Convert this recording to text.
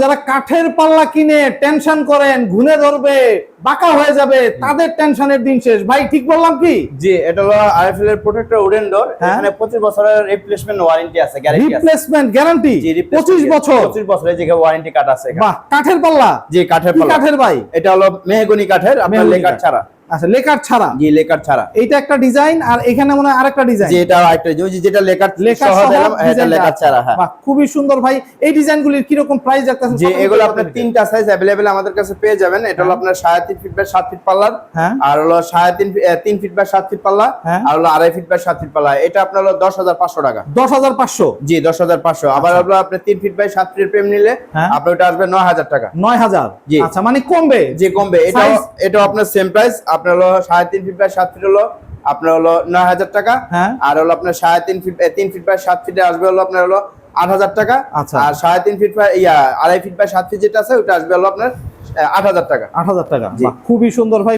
যারা কাঠের পাল্লা কিনে টেনশন করেন ঘুনে ধরবে বাঁকা হয়ে যাবে তাদের টেনশনের দিন শেষ। ভাই ঠিক বললাম কি? জি এটা হলো আরএফএল এর প্রোটেক্টর উডেন ডোর। এখানে 25 বছরের রিপ্লেসমেন্ট ওয়ারেন্টি আছে গ্যারান্টি আছে। রিপ্লেসমেন্ট গ্যারান্টি জি পঁচিশ বছর? 25 বছরের যে ওয়ারেন্টি কার্ড আছে বাহ কাঠের পাল্লা? জি কাঠের পাল্লা। কাঠের ভাই? এটা হলো মেহগনি কাঠের আপনার লেকার ছাড়া। আচ্ছা লেকার ছাড়া? জি লেকার ছাড়া। এইটা একটা ডিজাইন আর এখানে মনে হয় আরেকটা ডিজাইন। যে এটা আরেকটা ওই যেটা লেকার লেকার সহ এটা লেকার ছাড়া হ্যাঁ। খুবই সুন্দর ভাই। এই ডিজাইনগুলির কি রকম প্রাইস রাখতেছেন থেকে এগুলো আপনার তিনটা সাইজ অ্যাভেলেবেল আমাদের কাছে পেয়ে যাবেন। এটা হলো আপনার সাড়ে তিন ফিট বাই সাত ফিট পাল্লার। হ্যাঁ। আর হলো সাড়ে তিন ফি- এ, তিন ফিট বাই সাত ফিট পাল্লা। হ্যাঁ। আর হলো আড়াই ফিট বাই সাত ফিট পাল্লা। এটা আপনার হলো দশ হাজার পাঁচশো টাকা। দশ হাজার পাঁচশো? জি দশ হাজার পাঁচশো। আবার হলো আপনি তিন ফিট বাই সাত ফিট প্রেম নিলে হ্যাঁ। আপনার ওটা আসবে নয় হাজার টাকা। নয় হাজার? জি। আচ্ছা মানে কমবে। যে কমবে। এটা? এটাও আপনার সেম প্রাইস আপনার হলো সাড়ে তিন ফিট বাই সাত ফিট হলো আপনার হলো নয় হাজার টাকা। হ্যাঁ। আর হলো আপনার সাড়ে তিন ফিট তিন ফিট বাই সাত ফিটে আসবে হলো আপনার হলো আট হাজার টাকা। আচ্ছা। আর সাড়ে তিন ফিট বাই ইয়া আড়াই ফিট বাই সাত ফিট যেটা আছে ওটা আসবে হলো আপনার আট হাজার টাকা। আট হাজার টাকা। খুবই সুন্দর ভাই।